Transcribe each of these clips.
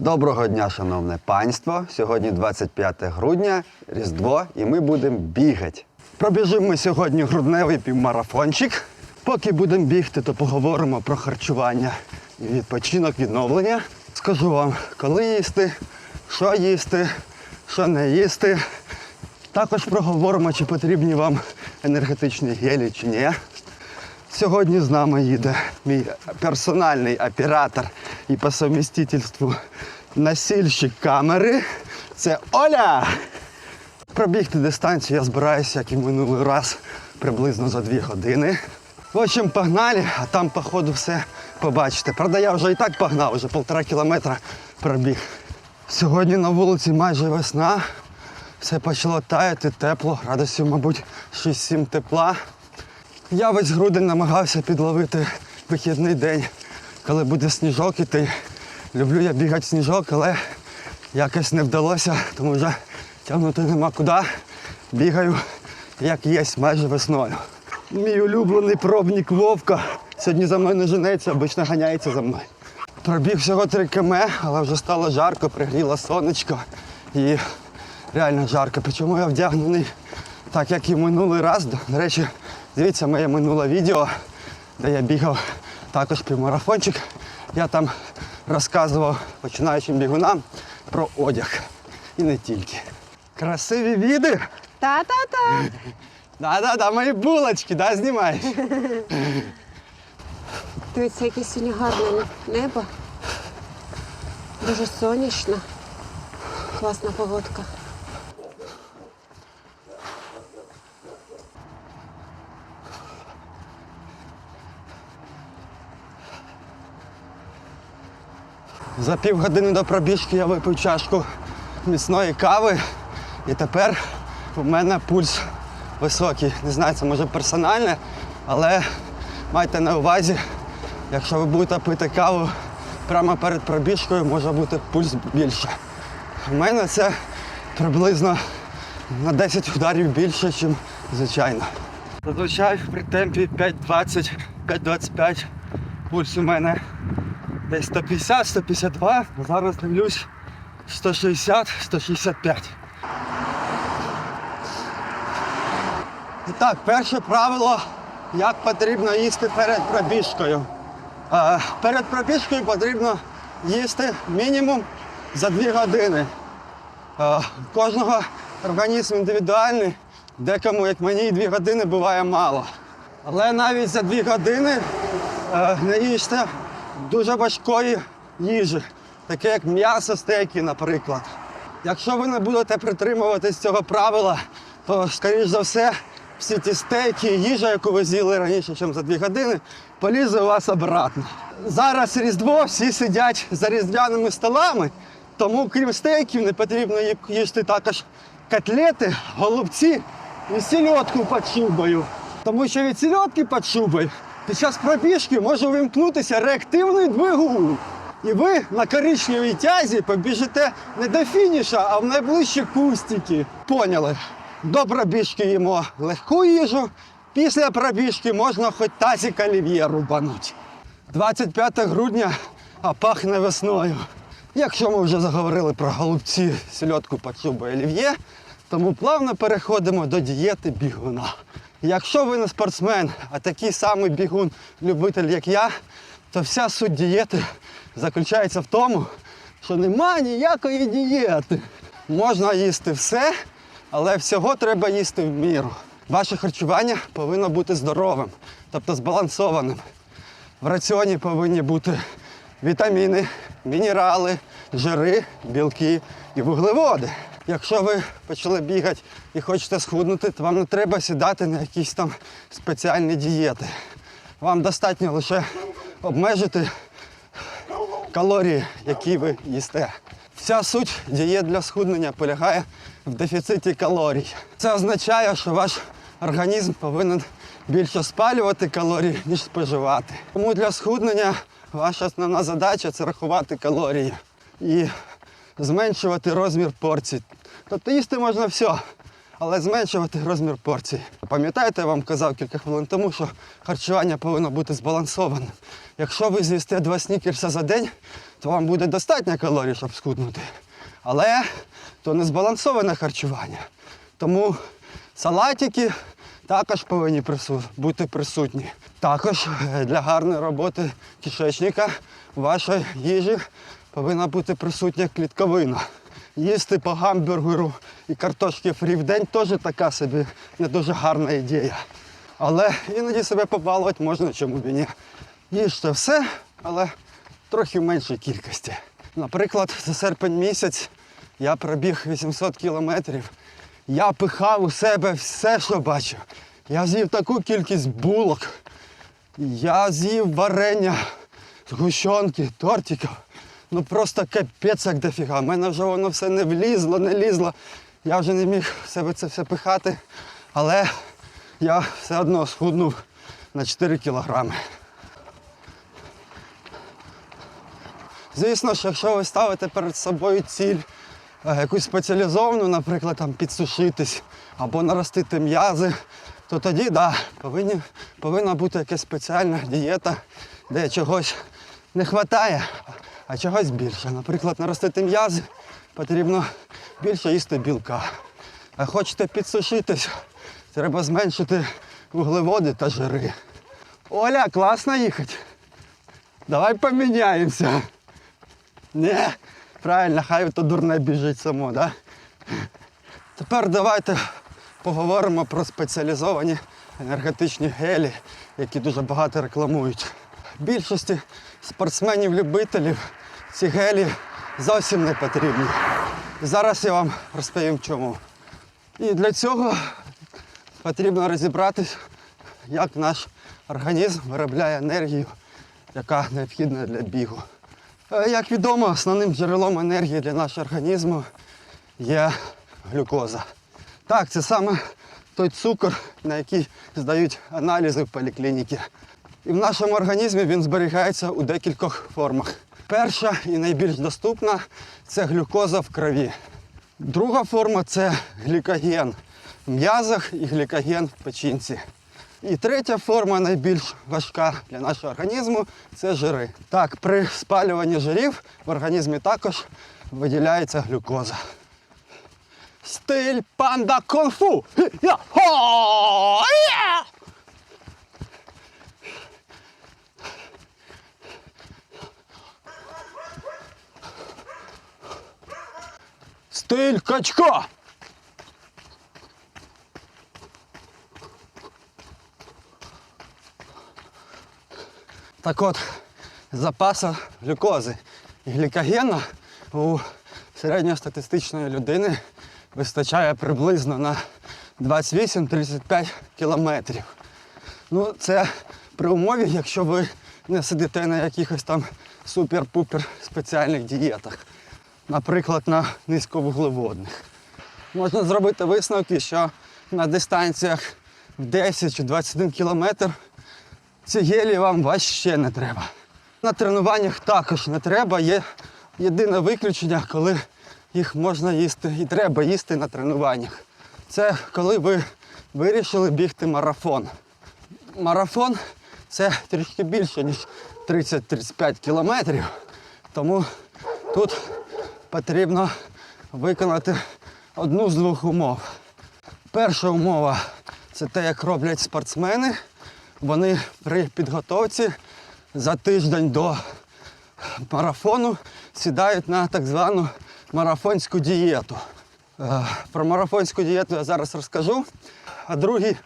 Доброго дня, шановне панство. Сьогодні 25 грудня, Різдво, і ми будемо бігати. Пробіжимо сьогодні грудневий півмарафончик. Поки будемо бігти, то поговоримо про харчування і відпочинок, відновлення. Скажу вам, коли їсти, що їсти, що не їсти. Також проговоримо, чи потрібні вам енергетичні гелі чи ні. Сьогодні з нами їде мій персональний оператор і по совмістительству насільщик камери. Це Оля! Пробігти дистанцію я збираюся, як і минулий раз, приблизно за дві години. В общем, погнали, а там, по ходу, все побачите. Правда, я вже і так погнав, вже півтора кілометра пробіг. Сьогодні на вулиці майже весна. Все почало таяти, тепло, градусів, мабуть, 6-7 тепла. Я весь грудень намагався підловити вихідний день, коли буде сніжок іти. Люблю я бігати сніжок, але якось не вдалося, тому вже тягнути нема куди. Бігаю, як є, майже весною. Мій улюблений пробник Вовка. Сьогодні за мною не женеться, обично ганяється за мною. Пробіг всього 3 км, але вже стало жарко, пригріло сонечко і реально жарко. Причому я вдягнений так, як і минулий раз. До речі, дивіться моє минуле відео, де я бігав також півмарафончик. Я там розказував починаючим бігунам про одяг. І не тільки. Красиві віди. Та-та-та. Да-да-да, мої булочки, да, знімаєш? Дивіться, яке сьогодні гарне небо. Дуже сонячно. Класна погодка. За півгодини до пробіжки я випив чашку міцної кави. І тепер у мене пульс високий. Не знаю, це може персональне, але майте на увазі, якщо ви будете пити каву прямо перед пробіжкою, може бути пульс більше. У мене це приблизно на 10 ударів більше, ніж звичайно. Зазвичай при темпі 5.20, 5.25 пульс у мене десь 150-152, зараз дивлюсь 160-165. І так, перше правило, як потрібно їсти перед пробіжкою. Перед пробіжкою потрібно їсти мінімум за 2 години. Кожного організм індивідуальний, декому, як мені, 2 години буває мало. Але навіть за 2 години е, не їжте дуже важкої їжі, таке як м'ясо, стейки, наприклад. Якщо ви не будете притримуватись цього правила, то, скоріш за все, всі ті стейки, їжа, яку ви з'їли раніше, ніж за 2 години, полізе у вас обратно. Зараз Різдво, всі сидять за різдвяними столами, тому крім стейків не потрібно їсти також котлети, голубці і сільотку під шубою. Тому що від сільотки під шубою під час пробіжки може увімкнутися реактивний двигун. І ви на коричневій тязі побіжите не до фініша, а в найближчі кустики. Поняли? До пробіжки їмо легку їжу. Після пробіжки можна хоч тазик олів'є рубануть. 25 грудня, а пахне весною. Якщо ми вже заговорили про голубці, сільотку шубою олів'є, тому плавно переходимо до дієти бігуна. Якщо ви не спортсмен, а такий самий бігун-любитель, як я, то вся суть дієти заключається в тому, що нема ніякої дієти. Можна їсти все, але всього треба їсти в міру. Ваше харчування повинно бути здоровим, тобто збалансованим. В раціоні повинні бути вітаміни, мінерали, жири, білки і вуглеводи. Якщо ви почали бігати і хочете схуднути, то вам не треба сідати на якісь там спеціальні дієти. Вам достатньо лише обмежити калорії, які ви їсте. Вся суть дієт для схуднення полягає в дефіциті калорій. Це означає, що ваш організм повинен більше спалювати калорії, ніж споживати. Тому для схуднення ваша основна задача це рахувати калорії і зменшувати розмір порцій. Тобто їсти можна все, але зменшувати розмір порцій. Пам'ятаєте, я вам казав кілька хвилин тому, що харчування повинно бути збалансованим. Якщо ви з'їсте два снікерса за день, то вам буде достатньо калорій, щоб схуднути. Але то не збалансоване харчування. Тому салатики також повинні бути присутні. Також е, для гарної роботи кишечника в вашій їжі повинна бути присутня клітковина. Їсти по гамбургеру і картошки фрі в день теж така собі не дуже гарна ідея. Але іноді себе побалувати можна, чому б і ні. Їжте все, але трохи в меншій кількості. Наприклад, за серпень місяць я пробіг 800 кілометрів. Я пихав у себе все, що бачив. Я з'їв таку кількість булок. Я з'їв варення, згущенки, тортиків. Ну просто капець як дофіга. У мене вже воно все не влізло, не лізло. Я вже не міг в себе це все пихати. Але я все одно схуднув на 4 кілограми. Звісно ж, якщо ви ставите перед собою ціль е, якусь спеціалізовану, наприклад, там підсушитись або наростити м'язи, то тоді да, повинні, повинна бути якась спеціальна дієта, де чогось не вистачає, а чогось більше. Наприклад, наростити м'язи потрібно більше їсти білка. А хочете підсушитись, треба зменшити вуглеводи та жири. Оля, класно їхати. Давай поміняємося. Не, правильно, хай то дурне біжить само, да? Тепер давайте поговоримо про спеціалізовані енергетичні гелі, які дуже багато рекламують. Більшості спортсменів-любителів ці гелі зовсім не потрібні. І зараз я вам розповім чому. І для цього потрібно розібратись, як наш організм виробляє енергію, яка необхідна для бігу. Е, Як відомо, основним джерелом енергії для нашого організму є глюкоза. Так, це саме той цукор, на який здають аналізи в поліклініці. І в нашому організмі він зберігається у декількох формах. Перша і найбільш доступна це глюкоза в крові. Друга форма це глікоген в м'язах і глікоген в печінці. І третя форма, найбільш важка для нашого організму, це жири. Так, при спалюванні жирів в організмі також виділяється глюкоза. Стиль панда кунг-фу! Я! Стиль качка! Так от, запаса глюкози і глікогена у середньостатистичної людини вистачає приблизно на 28-35 кілометрів. Ну, це при умові, якщо ви не сидите на якихось там супер-пупер спеціальних дієтах, наприклад, на низьковуглеводних. Можна зробити висновки, що на дистанціях в 10 чи 21 кілометр ці гелі вам вообще не треба. На тренуваннях також не треба. Є єдине виключення, коли їх можна їсти і треба їсти на тренуваннях. Це коли ви вирішили бігти марафон. Марафон це трішки більше, ніж 30-35 кілометрів. Тому тут потрібно виконати одну з двох умов. Перша умова це те, як роблять спортсмени. Вони при підготовці за тиждень до марафону сідають на так звану марафонську дієту. Е, Про марафонську дієту я зараз розкажу. А другий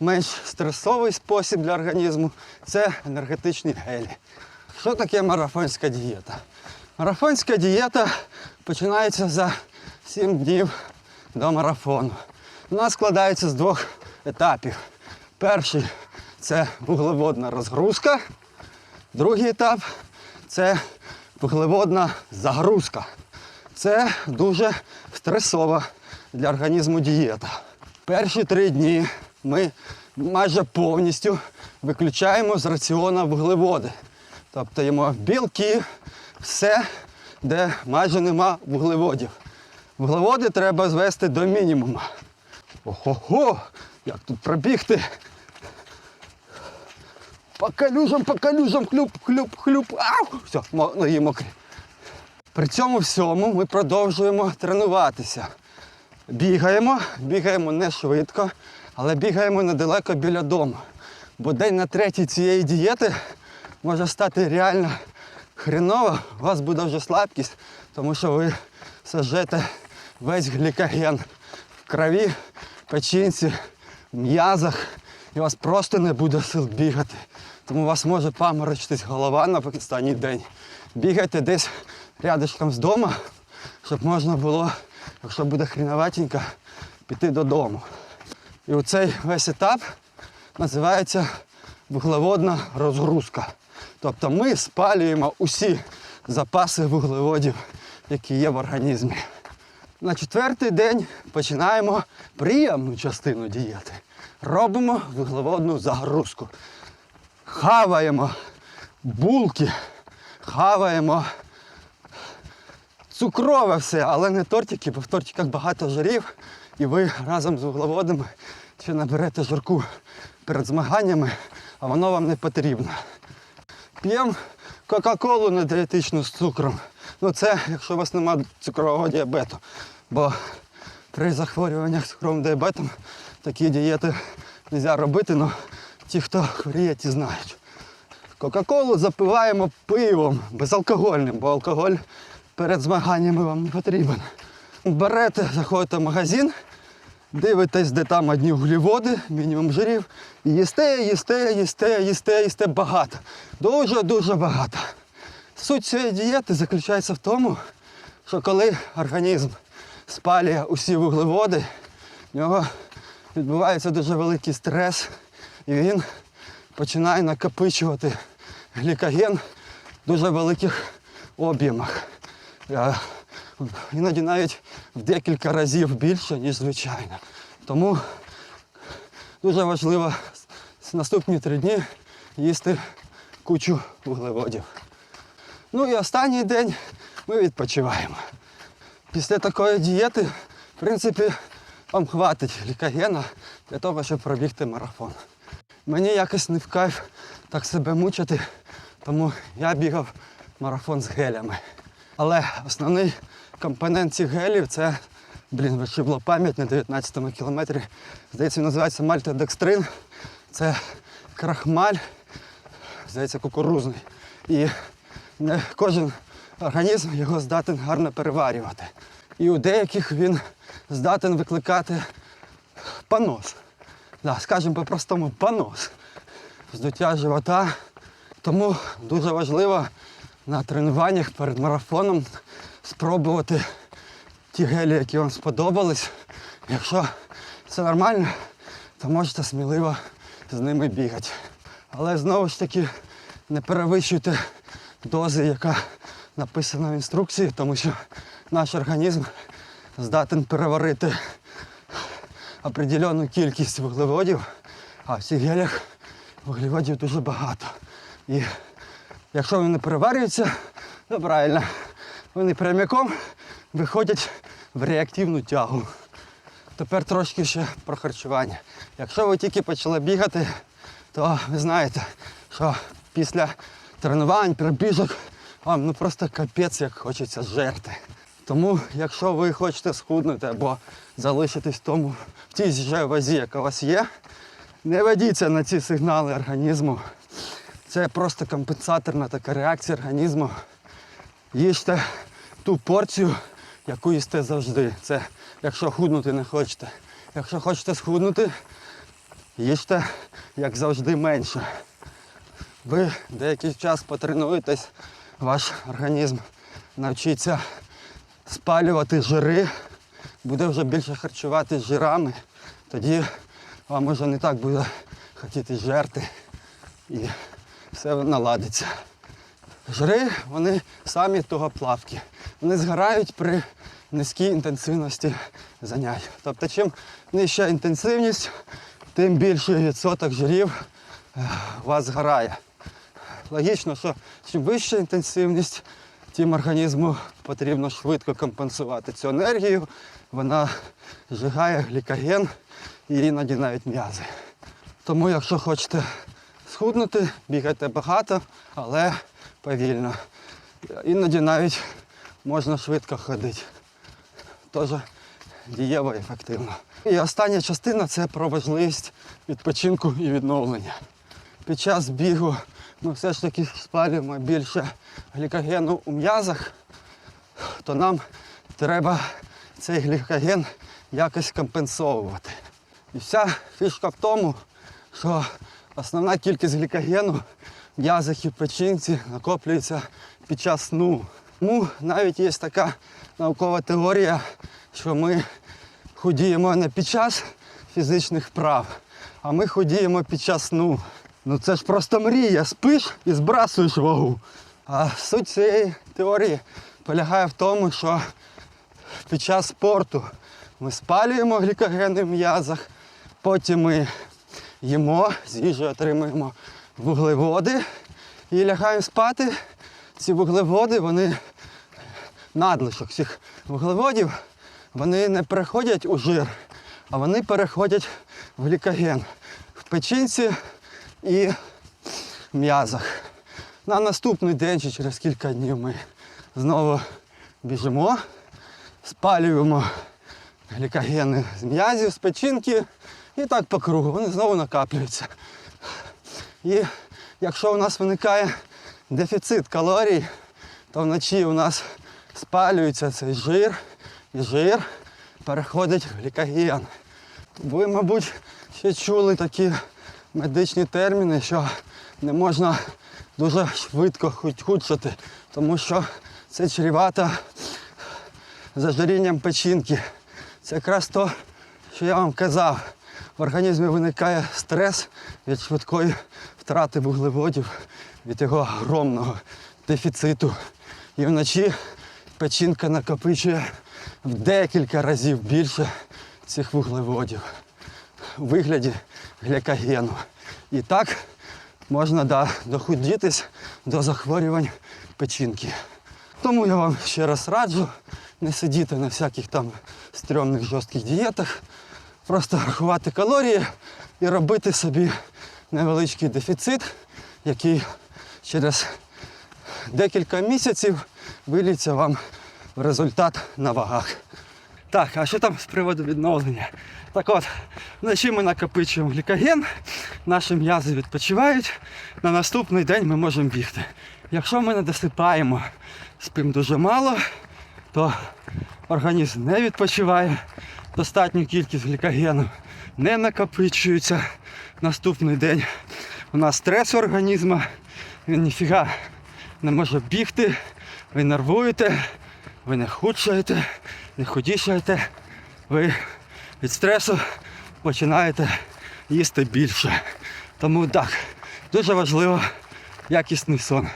менш стресовий спосіб для організму це енергетичні гелі. Що таке марафонська дієта? Марафонська дієта починається за 7 днів до марафону. Вона складається з двох етапів. Перший це вуглеводна розгрузка. Другий етап це вуглеводна загрузка. Це дуже стресова для організму дієта. Перші три дні ми майже повністю виключаємо з раціона вуглеводи. Тобто їмо білки, все, де майже нема вуглеводів. Вуглеводи треба звести до мінімуму. Ого-го! Як тут пробігти? По калюжам, по калюжам, хлюп, хлюп, хлюп. Ау! Все, ноги мокрі. При цьому всьому ми продовжуємо тренуватися. Бігаємо, бігаємо не швидко, але бігаємо недалеко біля дому. Бо день на третій цієї дієти може стати реально хреново, у вас буде вже слабкість, тому що ви сожжете весь глікоген в крові, печінці, м'язах, і у вас просто не буде сил бігати. Тому у вас може паморочитись голова на останній день. Бігайте десь рядышком з дому, щоб можна було, якщо буде хріноватенько, піти додому. І оцей весь етап називається вуглеводна розгрузка. Тобто ми спалюємо усі запаси вуглеводів, які є в організмі. На четвертий день починаємо приємну частину дієти. Робимо вуглеводну загрузку. Хаваємо булки, хаваємо цукрове все, але не тортики, бо в тортиках багато жирів, і ви разом з вуглеводами ще наберете жирку перед змаганнями, а воно вам не потрібно. П'ємо Кока-Колу не дієтичну з цукром. Ну це якщо у вас немає цукрового діабету. Бо при захворюваннях цукровим діабетом такі дієти не можна робити, але ті, хто хворіє, ті знають. Кока-колу запиваємо пивом безалкогольним, бо алкоголь перед змаганнями вам не потрібен. Берете, заходите в магазин, дивитесь, де там одні вуглеводи, мінімум жирів, і їсте, їсте, їсте, їсте, їсте багато. Дуже-дуже багато. Суть цієї дієти заключається в тому, що коли організм спалює усі вуглеводи, в нього відбувається дуже великий стрес, і він починає накопичувати глікоген в дуже великих об'ємах. Іноді навіть в декілька разів більше, ніж звичайно. Тому дуже важливо наступні три дні їсти кучу вуглеводів. Ну і останній день ми відпочиваємо. Після такої дієти, в принципі, вам хватить глікогена для того, щоб пробігти марафон. Мені якось не в кайф так себе мучити, тому я бігав марафон з гелями. Але основний компонент цих гелів це, блін, вишибло пам'ять на 19-му кілометрі. Здається, він називається мальтодекстрин. Це крахмаль, здається, кукурузний. І не кожен організм його здатен гарно переварювати. І у деяких він здатен викликати понос. Да, скажімо по-простому, понос. Здуття живота. Тому дуже важливо на тренуваннях перед марафоном спробувати ті гелі, які вам сподобались. Якщо це нормально, то можете сміливо з ними бігати. Але знову ж таки не перевищуйте дози, яка написана в інструкції, тому що наш організм здатен переварити определенну кількість вуглеводів, а в цих гелях вуглеводів дуже багато. І якщо вони переварюються, то правильно, вони прямиком виходять в реактивну тягу. Тепер трошки ще про харчування. Якщо ви тільки почали бігати, то ви знаєте, що після тренувань, пробіжок вам ну просто капець як хочеться жерти. Тому, якщо ви хочете схуднути або залишитись тому в тій же вазі, яка у вас є, не ведіться на ці сигнали організму. Це просто компенсаторна така реакція організму. Їжте ту порцію, яку їсте завжди. Це якщо худнути не хочете. Якщо хочете схуднути, їжте, як завжди, менше. Ви деякий час потренуєтесь, ваш організм навчиться спалювати жири, буде вже більше харчувати жирами, тоді вам вже не так буде хотіти жерти і все наладиться. Жири, вони самі тугоплавкі. Вони згорають при низькій інтенсивності занять. Тобто, чим нижча інтенсивність, тим більший відсоток жирів е, у вас згорає. Логічно, що чим вища інтенсивність, тим організму потрібно швидко компенсувати цю енергію. Вона зжигає глікоген і іноді навіть м'язи. Тому, якщо хочете схуднути, бігайте багато, але повільно. Іноді навіть можна швидко ходити. Теж дієво ефективно. І остання частина це про важливість відпочинку і відновлення. Під час бігу ми все ж таки спалюємо більше глікогену у м'язах, то нам треба цей глікоген якось компенсовувати. І вся фішка в тому, що основна кількість глікогену в м'язах і печінці накоплюється під час сну. Тому навіть є така наукова теорія, що ми худіємо не під час фізичних вправ, а ми худіємо під час сну. Ну це ж просто мрія. Спиш і збрасуєш вагу. А суть цієї теорії полягає в тому, що під час спорту ми спалюємо глікогени в м'язах, потім ми їмо, з їжею отримуємо вуглеводи і лягаємо спати. Ці вуглеводи, вони надлишок цих вуглеводів, вони не переходять у жир, а вони переходять в глікоген в печінці і м'язах. На наступний день чи через кілька днів ми знову біжимо, спалюємо глікогени з м'язів, з печінки і так по кругу. Вони знову накаплюються. І якщо у нас виникає дефіцит калорій, то вночі у нас спалюється цей жир, і жир переходить в глікоген. Ви, мабуть, ще чули такі медичні терміни, що не можна дуже швидко худ- худшати, тому що це чревато зажирінням печінки. Це якраз то, що я вам казав. В організмі виникає стрес від швидкої втрати вуглеводів, від його огромного дефіциту. І вночі печінка накопичує в декілька разів більше цих вуглеводів у вигляді глікогену. І так можна да, дохудітись до захворювань печінки. Тому я вам ще раз раджу не сидіти на всяких там стрьомних жорстких дієтах, просто рахувати калорії і робити собі невеличкий дефіцит, який через декілька місяців виліться вам в результат на вагах. Так, а що там з приводу відновлення? Так от, вночі ми накопичуємо глікоген, наші м'язи відпочивають. На наступний день ми можемо бігти. Якщо ми не досипаємо, спимо дуже мало, то організм не відпочиває, достатню кількість глікогену не накопичується. Наступний день у нас стрес організму, він ніфіга не може бігти, ви нервуєте, ви не худшаєте, не худішаєте, ви від стресу починаєте їсти більше. Тому так, дуже важливо якісний сон.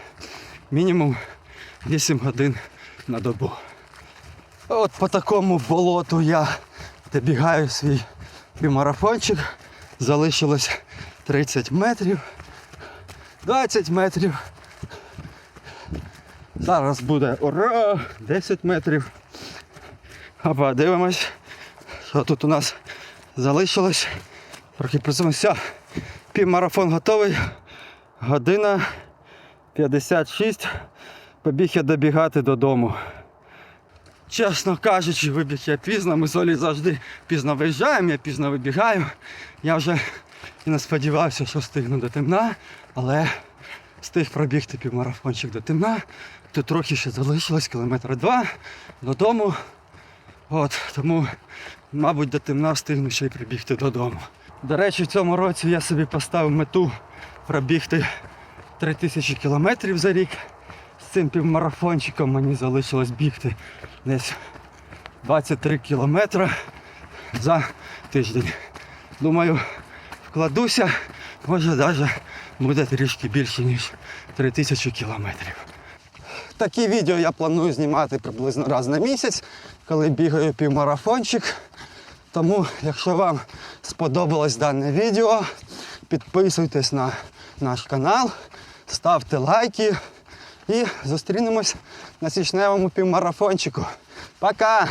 Мінімум 8 годин на добу. От по такому болоту я добігаю свій півмарафончик. Залишилось 30 метрів, 20 метрів. Зараз буде ура! 10 метрів. А подивимось, що тут у нас залишилось. Трохи працюємо. Півмарафон готовий. Година 56. Побіг я добігати додому. Чесно кажучи, вибіг я пізно, ми з Олі завжди пізно виїжджаємо, я пізно вибігаю. Я вже і не сподівався, що встигну до темна, але встиг пробігти півмарафончик до темна. Тут трохи ще залишилось, кілометра два додому. От, тому, мабуть, до темна встигну ще й прибігти додому. До речі, в цьому році я собі поставив мету пробігти 3000 кілометрів за рік. Цим півмарафончиком мені залишилось бігти десь 23 кілометри за тиждень. Думаю, вкладуся, може навіть буде трішки більше, ніж 3000 кілометрів. Такі відео я планую знімати приблизно раз на місяць, коли бігаю півмарафончик. Тому, якщо вам сподобалось дане відео, підписуйтесь на наш канал, ставте лайки і зустрінемось на січневому півмарафончику. Пока!